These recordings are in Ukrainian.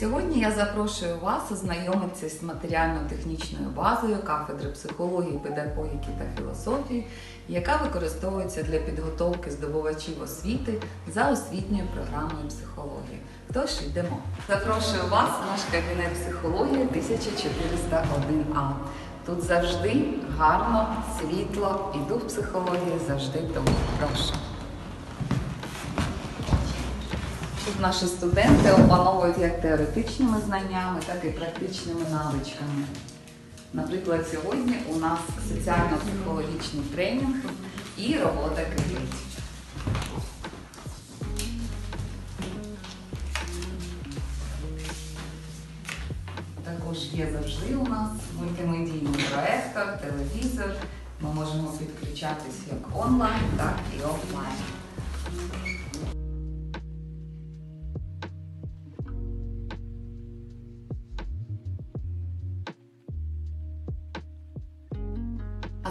Сьогодні я запрошую вас ознайомитися з матеріально-технічною базою кафедри психології, педагогіки та філософії, яка використовується для підготовки здобувачів освіти за освітньою програмою психології. Тож йдемо. Запрошую вас в наш кабінет психології 1401А. Тут завжди гарно, світло і дух психології завжди тому. Прошу. Тут наші студенти опановують як теоретичними знаннями, так і практичними навичками. Наприклад, сьогодні у нас соціально-психологічний тренінг і робота кредитів. Також є завжди у нас мультимедійний проектор, телевізор. Ми можемо підключатись як онлайн, так і офлайн.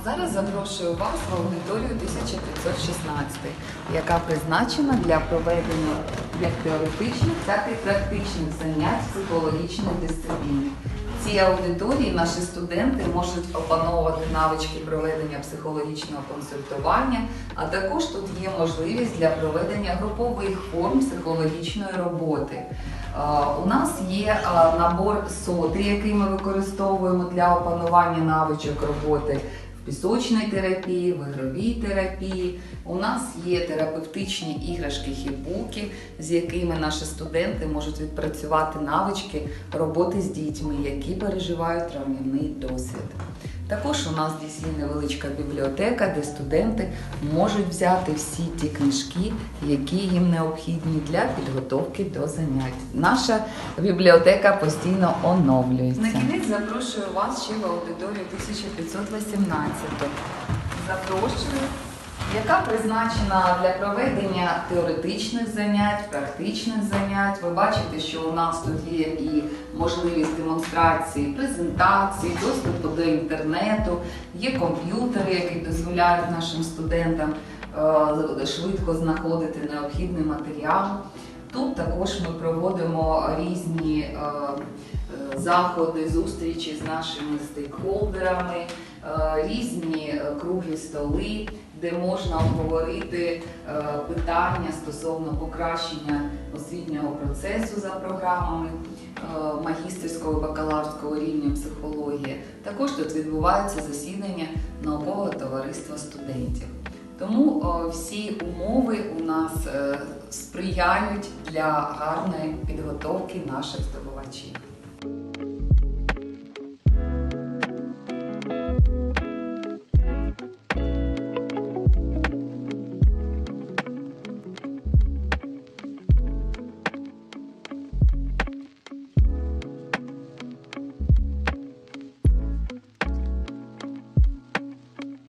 Зараз запрошую вас в аудиторію 1516, яка призначена для проведення як теоретичних, так і практичних занять психологічної дисципліни. В цій аудиторії наші студенти можуть опановувати навички проведення психологічного консультування, а також тут є можливість для проведення групових форм психологічної роботи. Е, У нас є е, набор соти, який ми використовуємо для опанування навичок роботи пісочній терапії, в ігровій терапії. У нас є терапевтичні іграшки хібуки, з якими наші студенти можуть відпрацювати навички роботи з дітьми, які переживають травмівний досвід. Також у нас десь є невеличка бібліотека, де студенти можуть взяти всі ті книжки, які їм необхідні для підготовки до занять. Наша бібліотека постійно оновлюється. На кінець запрошую вас ще в аудиторію 1518. Запрошую, яка призначена для проведення теоретичних занять, практичних занять. Ви бачите, що у нас тут є і можливість демонстрації, презентації, доступу до інтернету, є комп'ютери, які дозволяють нашим студентам е, швидко знаходити необхідний матеріал. Тут також ми проводимо різні е, е, заходи, зустрічі з нашими стейкхолдерами, е, різні круглі столи, де можна обговорити питання стосовно покращення освітнього процесу за програмами магістерського і бакалаврського рівня психології. Також тут відбуваються засідання наукового товариства студентів. Тому всі умови у нас е, сприяють для гарної підготовки наших здобувачів.